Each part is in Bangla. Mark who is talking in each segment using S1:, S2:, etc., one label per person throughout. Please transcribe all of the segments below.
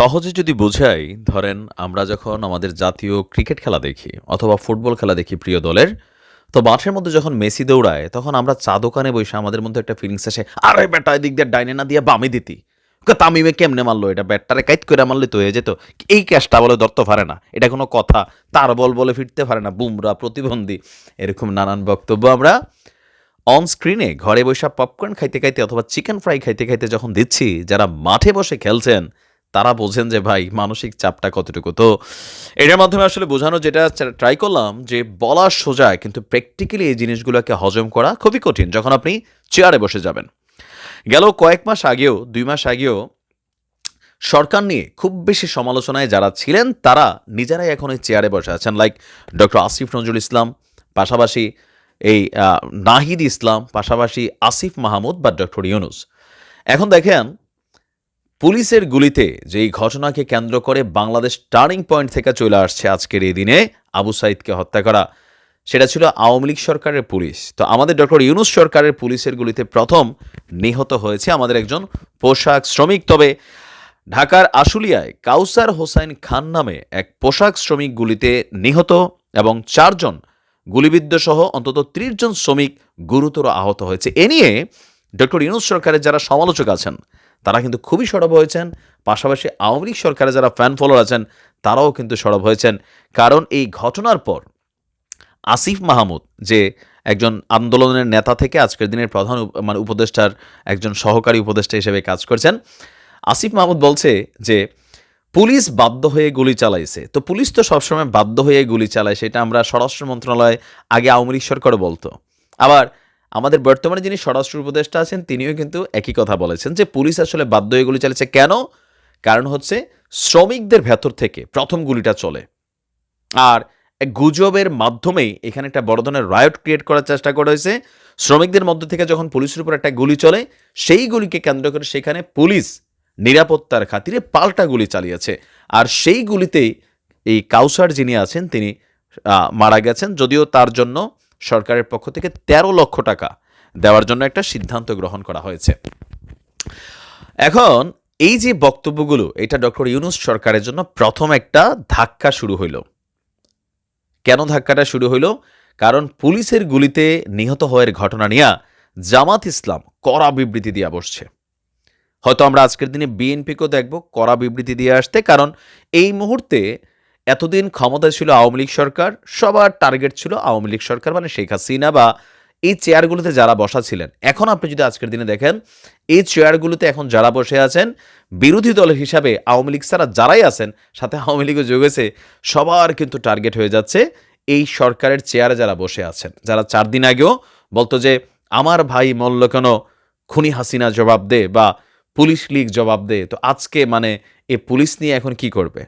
S1: সহজে যদি বোঝাই, ধরেন আমরা যখন আমাদের জাতীয় ক্রিকেট খেলা দেখি অথবা ফুটবল খেলা দেখি প্রিয় দলের, তো মাঠের মধ্যে যখন মেসি দৌড়ায়, তখন আমরা চা দোকানে বসে আমাদের মধ্যে একটা ফিলিংস আসে, আরে ব্যাটা এদিক দিয়ে ডাইনে না দিয়ে বামে দিতি। তামিমে কেমনে মারলো এটা? ব্যাটটারে কাইট করে মারলে তো হয়ে যেত। এই ক্যাশটা বলে ধরতে পারে না। এটা কোনো কথা। তার বল বলে ফিরতে পারে না। বুমরা প্রতিবন্ধী। এরকম নানান বক্তব্য আমরা অন স্ক্রিনে ঘরে বসে পপকর্ন খাইতে খাইতে অথবা চিকেন ফ্রাই খাইতে খাইতে যখন দিচ্ছি, যারা মাঠে বসে খেলছেন তারা বোঝেন যে, ভাই, মানসিক চাপটা কতটুকু? তো এটার মাধ্যমে আসলে বোঝানো যেটা ট্রাই করলাম যে, বলা সোজা কিন্তু প্র্যাকটিক্যালি এই জিনিসগুলোকে হজম করা খুবই কঠিন যখন আপনি চেয়ারে বসে যাবেন। গেল কয়েক মাস আগেও, দুই মাস আগেও সরকার নিয়ে খুব বেশি সমালোচনায় যারা ছিলেন, তারা নিজেরাই এখন এই চেয়ারে বসে আছেন। লাইক ডক্টর আসিফ নজরুল ইসলাম পাশাপাশি এই নাহিদ ইসলাম পাশাপাশি আসিফ মাহমুদ বা ডক্টর ইউনুস এখন দেখেন পুলিশের গুলিতে যেই ঘটনাকে কেন্দ্র করে বাংলাদেশ টার্নিং পয়েন্ট থেকে চলে আসছে আজকের এই দিনে আবু সাইদকে হত্যা করা। সেটা ছিল আওয়ামী লীগ সরকারের পুলিশ। তো আমাদের ডক্টর ইউনুস সরকারের পুলিশের গুলিতে প্রথম নিহত হয়েছে আমাদের একজন পোশাক শ্রমিক। তবে ঢাকার আশুলিয়ায় কাউসার হোসাইন খান নামে এক পোশাক শ্রমিক গুলিতে নিহত এবং চারজন গুলিবিদ্ধ সহ অন্তত ত্রিশ জন শ্রমিক গুরুতর আহত হয়েছে। এ নিয়ে ডক্টর ইউনুস সরকারের যারা সমালোচক আছেন তারা কিন্তু খুবই সরব হয়েছেন। পাশাপাশি আওয়ামী লীগ সরকারের যারা ফ্যান ফলোয়ার আছেন, তারাও কিন্তু সরব হয়েছেন। কারণ এই ঘটনার পর আসিফ মাহমুদ, যে একজন আন্দোলনের নেতা থেকে আজকের দিনের প্রধান মানে উপদেষ্টার একজন সহকারী উপদেষ্টা হিসেবে কাজ করছেন, আসিফ মাহমুদ বলছে যে, পুলিশ বাধ্য হয়ে গুলি চালাইছে। তো পুলিশ তো সবসময় বাধ্য হয়ে গুলি চালায়, সেটা আমরা স্বরাষ্ট্র মন্ত্রণালয় আগে আওয়ামী লীগ সরকারও বলতো। আবার আমাদের বর্তমানে যিনি স্বরাষ্ট্র উপদেষ্টা আছেন, তিনিও কিন্তু একই কথা বলেছেন যে পুলিশ আসলে বাধ্য হয়ে গুলি চালিয়েছে কেন? কারণ হচ্ছে শ্রমিকদের ভেতর থেকে প্রথম গুলিটা চলে। আর গুজবের মাধ্যমেই এখানে একটা বড় ধরনের রায়ট ক্রিয়েট করার চেষ্টা করা হয়েছে। শ্রমিকদের মধ্য থেকে যখন পুলিশের উপর একটা গুলি চলে, সেই গুলিকে কেন্দ্র করে সেখানে পুলিশ নিরাপত্তার খাতিরে পাল্টা গুলি চালিয়েছে। আর সেই গুলিতেই এই কাউসার যিনি আছেন, তিনি মারা গেছেন। যদিও তার জন্য সরকারের পক্ষ থেকে ১৩ লক্ষ টাকা দেওয়ার জন্য একটা সিদ্ধান্ত গ্রহণ করা হয়েছে। এখন এই যে বক্তব্যগুলো, এটা ডক্টর ইউনুস সরকারের জন্য প্রথম একটা ধাক্কা শুরু হইল। কেন ধাক্কাটা শুরু হইল? কারণ পুলিশের গুলিতে নিহত হওয়ার ঘটনা নিয়ে জামাত ইসলাম কড়া বিবৃতি দিয়ে বসছে। হয়তো আমরা আজকের দিনে বিএনপিকেও দেখব কড়া বিবৃতি দিয়ে আসতে, কারণ এই মুহূর্তে এতদিন ক্ষমতায় ছিল আওয়ামী লীগ সরকার, সবার টার্গেট ছিল আওয়ামী লীগ সরকার মানে শেখ হাসিনা বা এই চেয়ারগুলোতে যারা বসা ছিলেন। এখন আপনি যদি আজকের দিনে দেখেন, এই চেয়ারগুলোতে এখন যারা বসে আছেন, বিরোধী দল হিসাবে আওয়ামী লীগ ছাড়া যারাই আছেন, সাথে আওয়ামী লীগও যোগেছে সবার কিন্তু টার্গেট হয়ে যাচ্ছে এই সরকারের চেয়ারে যারা বসে আছেন। যারা চার দিন আগেও বলতো যে, আমার ভাই মল্ল কেন? খুনি হাসিনা জবাব দে বা পুলিশ লীগ জবাব দে। তো আজকে মানে এ পুলিশ নিয়ে এখন কি করবে?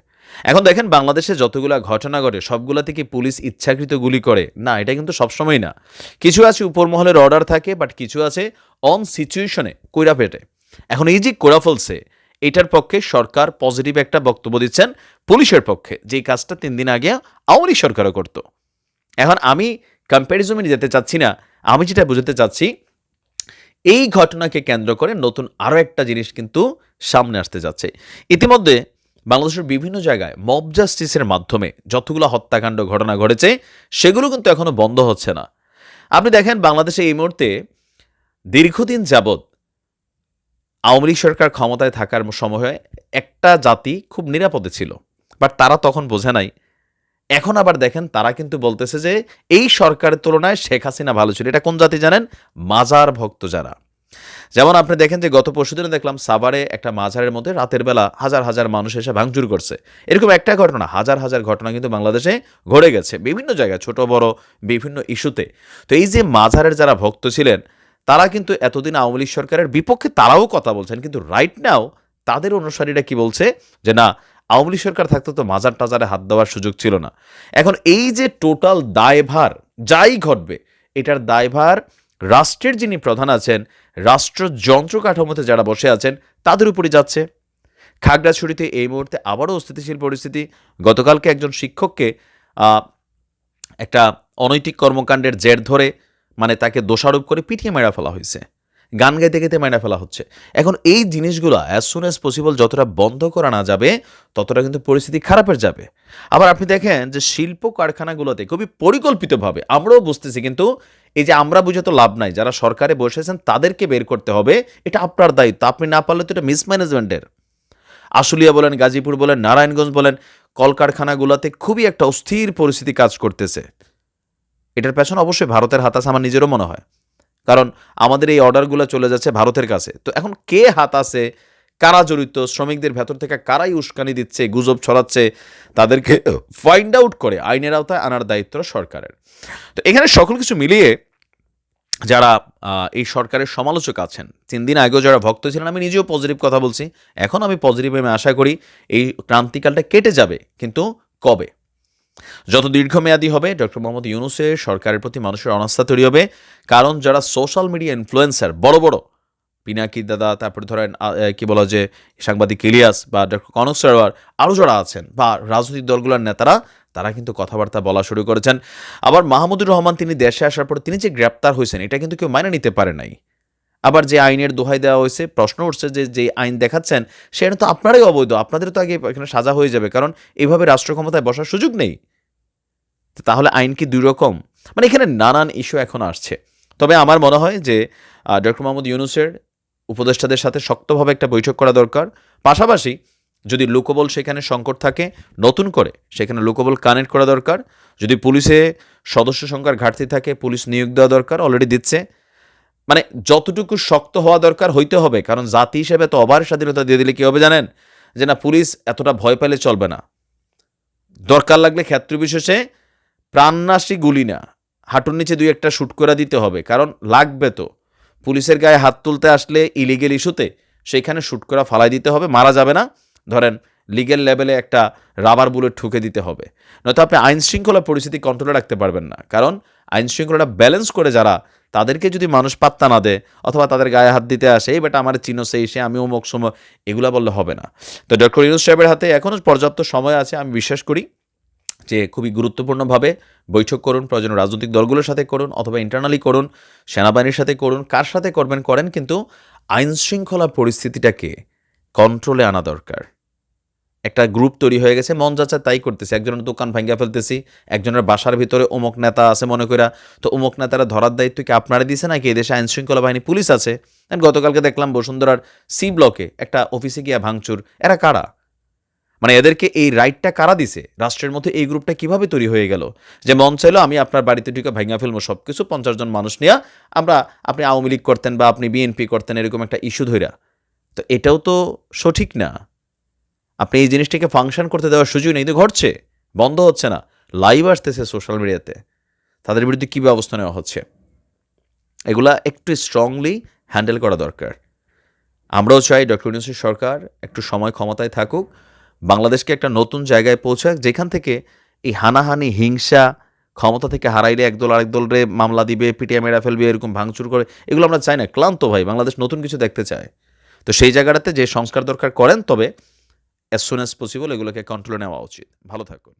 S1: এখন দেখেন বাংলাদেশে যতগুলা ঘটনা ঘটে, সবগুলা থেকে পুলিশ ইচ্ছাকৃত গুলি করে। না, এটা কিন্তু সবসময় না। কিছু আছে উপর মহলের অর্ডার থাকে বাট কিছু আছে অন সিচুয়েশনে কইরা পেটে এখন এই যে কোরা ফেলছে, এটার পক্ষে সরকার পজিটিভ একটা বক্তব্য দিচ্ছেন পুলিশের পক্ষে, যে কাজটা তিন দিন আগে আওয়ামী সরকারও করতো। এখন আমি কম্প্যারিজনে যেতে চাচ্ছি না, আমি যেটা বুঝতে চাচ্ছি, এই ঘটনাকে কেন্দ্র করে নতুন আরও একটা জিনিস কিন্তু সামনে আসতে যাচ্ছে। ইতিমধ্যে বাংলাদেশের বিভিন্ন জায়গায় মব জাস্টিসের মাধ্যমে যতগুলো হত্যাকাণ্ড ঘটনা ঘটেছে, সেগুলো কিন্তু এখনও বন্ধ হচ্ছে না। আপনি দেখেন, বাংলাদেশে এই মুহূর্তে দীর্ঘদিন যাবৎ আওয়ামী লীগ সরকার ক্ষমতায় থাকার সময়ে একটা জাতি খুব নিরাপদে ছিল, বাট তারা তখন বোঝে নাই। এখন আবার দেখেন, তারা কিন্তু বলতেছে যে, এই সরকারের তুলনায় শেখ হাসিনা ভালো ছিল। এটা কোন জাতি জানেন? মাজার ভক্ত যারা। যেমন আপনি দেখেন যে গত পরশুদিনে দেখলাম সাভারে একটা মাঝারের মধ্যে রাতের বেলা হাজার হাজার মানুষ এসে ভাঙচুর করছে। এরকম একটা ঘটনা, হাজার হাজার ঘটনা কিন্তু বাংলাদেশে ঘটে গেছে, বিভিন্ন জায়গায়, ছোট, বড়, বিভিন্ন ইস্যুতে। তো এই যে মাঝারের যারা ভক্ত ছিলেন, তারা কিন্তু এতদিন আওয়ামী লীগ সরকারের বিপক্ষে তারাও কথা বলছেন, কিন্তু রাইট নাও তাদের অনুসারীরা কি বলছে? যে না, আওয়ামী লীগ সরকার থাকতে তো মাজার টাজারে হাত দেওয়ার সুযোগ ছিল না। এখন এই যে টোটাল দায়ভার, যাই ঘটবে, এটার দায়ভার রাষ্ট্রের যিনি প্রধান আছেন রাষ্ট্র যন্ত্র কাঠামোতে যারা বসে আছেন, তাদের উপরই যাচ্ছে। খাগড়াছড়িতে এই মুহূর্তে আবারও অস্থিতিশীল পরিস্থিতি। গতকালকে একজন শিক্ষককে একটা অনৈতিক কর্মকাণ্ডের জের ধরে মানে তাকে দোষারোপ করে পিটিয়ে মেরা ফেলা হয়েছে। গান গাইতে গাইতে মাইনা ফেলা হচ্ছে। এখন এই জিনিসগুলো অ্যাজ সুন অ্যাজ পসিবল যতটা বন্ধ করা না যাবে, ততটা কিন্তু পরিস্থিতি খারাপের যাবে। আবার আপনি দেখেন যে শিল্প কারখানাগুলোতে খুবই পরিকল্পিতভাবে, আমরাও বুঝতেছি কিন্তু এই যে আমরা বুঝে তো লাভ নাই, যারা সরকারে বসেছেন তাদেরকে বের করতে হবে, এটা আপনার দায়িত্ব, আপনি না পারলে তো এটা মিসম্যানেজমেন্টের আশুলিয়া বলেন, গাজীপুর বলেন, নারায়ণগঞ্জ বলেন, কলকারখানাগুলোতে খুবই একটা অস্থির পরিস্থিতি কাজ করতেছে। এটার পেছনে অবশ্যই ভারতের হাত আছে আমার নিজেরও মনে হয়। কারণ আমাদের এই অর্ডারগুলো চলে যাচ্ছে ভারতের কাছে। তো এখন কে হাত আছে? কারা জড়িত? শ্রমিকদের ভেতর থেকে কারাই উস্কানি দিচ্ছে গুজব ছড়াচ্ছে তাদেরকে ফাইন্ড আউট করে আইনের আওতায় আনার দায়িত্ব সরকারের। তো এখানে সকল কিছু মিলিয়ে যারা এই সরকারের সমালোচক আছেন তিন দিন আগেও যারা ভক্ত ছিলেন আমি নিজেও পজিটিভ কথা বলছি। এখন আমি পজিটিভ আমি আশা করি এই ক্রান্তিকালটা কেটে যাবে কিন্তু কবে? যত দীর্ঘমেয়াদী হবে, ডক্টর মোহাম্মদ ইউনুসের সরকারের প্রতি মানুষের অনাস্থা তৈরি হবে। কারণ যারা সোশ্যাল মিডিয়া ইনফ্লুয়েন্সার বড় বড়, পিনাকি দাদা, তারপরে ধরেন কি বলা যে, সাংবাদিক ইলিয়াস বা ডক্টর কনক সরোয়ার আরও যারা আছেন বা রাজনৈতিক দলগুলোর নেতারা, তারা কিন্তু কথাবার্তা বলা শুরু করেছেন। আবার মাহমুদুর রহমান তিনি দেশে আসার পর তিনি যে গ্রেপ্তার হয়েছেন, এটা কিন্তু কেউ মাইনে নিতে পারে নাই। আবার যে আইনের দোহাই দেওয়া হয়েছে, প্রশ্ন উঠছে যে যে আইন দেখাচ্ছেন, সেটা তো আপনারাই অবৈধ। আপনাদের তো আগে এখানে সাজা হয়ে যাবে, কারণ এইভাবে রাষ্ট্র ক্ষমতায় বসার সুযোগ নেই। তাহলে আইন কি দুই রকম মানে এখানে নানান ইস্যু এখন আসছে। তবে আমার মনে হয় যে ডক্টর মোহাম্মদ ইউনুসের উপদেষ্টাদের সাথে শক্তভাবে একটা বৈঠক করা দরকার। পাশাপাশি যদি লোকবল সেখানে সংকট থাকে, নতুন করে সেখানে লোকবল কানেক্ট করা দরকার। যদি পুলিশে সদস্য সংখ্যার ঘাটতি থাকে, পুলিশ নিয়োগ দেওয়া দরকার অলরেডি দিচ্ছে। মানে যতটুকু শক্ত হওয়া দরকার হইতে হবে, কারণ জাতি হিসেবে তো অবাধ স্বাধীনতা দিয়ে দিলে কী হবে জানেন? যে না, পুলিশ এতটা ভয় পেলে চলবে না। দরকার লাগলে ক্ষেত্র বিশেষে প্রাণনাশী গুলি না, হাঁটুর নিচে দুই একটা শ্যুট করে দিতে হবে, কারণ লাগবে তো। পুলিশের গায়ে হাত তুলতে আসলে ইলিগেল ইস্যুতে সেইখানে শ্যুট করা, ফালাই দিতে হবে, মারা যাবে না। ধরেন লিগেল লেভেলে একটা রাবার বুলেট ঠুকে দিতে হবে। নয়তো আপনি আইন শৃঙ্খলা পরিস্থিতি কন্ট্রোলে রাখতে পারবেন না, কারণ আইন শৃঙ্খলাটা ব্যালেন্স করে যারা, তাদেরকে যদি মানুষ পাত্তা না দেয় অথবা তাদের গায়ে হাত দিতে আসে, এই বেটা আমার চিনো, সেই সে আমি অমুক সময় এগুলা বললে হবে না। তো ডক্টর ইউনুস সাহেবের হাতে এখনও পর্যাপ্ত সময় আছে, আমি বিশ্বাস করি যে খুবই গুরুত্বপূর্ণভাবে বৈঠক করুন, প্রয়োজন রাজনৈতিক দলগুলোর সাথে করুন, অথবা ইন্টারনালি করুন, সেনাবাহিনীর সাথে করুন, কার সাথে করবেন করেন, কিন্তু আইন শৃঙ্খলা পরিস্থিতিটাকে কন্ট্রোলে আনা দরকার। একটা গ্রুপ তৈরি হয়ে গেছে, মন যাচ্ছে তাই করতেছে। একজনের দোকান ভাঙ্গা ফেলতেছি, একজনের বাসার ভিতরে অমুক নেতা আছে মনে করা তো অমুক নেতারা ধরার দায়িত্ব কি আপনারা দিছে নাকি? এদেশে আইন শৃঙ্খলা বাহিনী পুলিশ আছে। গতকালকে দেখলাম বসুন্ধরার সি ব্লকে একটা অফিসে গিয়া ভাঙচুর। এরা কারা? মানে এদেরকে এই রাইটটা কারা দিছে? রাষ্ট্রের মধ্যে এই গ্রুপটা কীভাবে তৈরি হয়ে গেল? যে মন চাইলো আমি আপনার বাড়িতে ঢুকে ভাঙা ফেলব সব কিছু পঞ্চাশ জন মানুষ নিয়ে আমরা, আপনি আওয়ামী লীগ করতেন বা আপনি বিএনপি করতেন এরকম একটা ইস্যু ধইরা। তো এটাও তো সঠিক না। আপনি এই জিনিসটাকে ফাংশন করতে দেওয়ার সুযোগ নেই ঘটছে, বন্ধ হচ্ছে না লাইভ আসতেছে সোশ্যাল মিডিয়াতে তাদের বিরুদ্ধে কী ব্যবস্থা নেওয়া হচ্ছে? এগুলা একটু স্ট্রংলি হ্যান্ডেল করা দরকার। আমরাও চাই ডক্টর ইউনুসের সরকার একটু সময় ক্ষমতায় থাকুক, বাংলাদেশকে একটা নতুন জায়গায় পৌঁছাক, যেখান থেকে এই হানাহানি, হিংসা, ক্ষমতা থেকে হারাইলে একদল আরেক দলরে মামলা দিবে, পিটিয়ে মেরা ফেলবে, এরকম ভাঙচুর করে, এগুলো আমরা চাই না। ক্লান্ত ভাই, বাংলাদেশ নতুন কিছু দেখতে চায়। তো সেই জায়গাটাতে যে সংস্কার দরকার করেন, তবে অ্যাজ সুন অ্যাজ পসিবল এগুলোকে কন্ট্রোলে নেওয়া উচিত। ভালো থাকুন।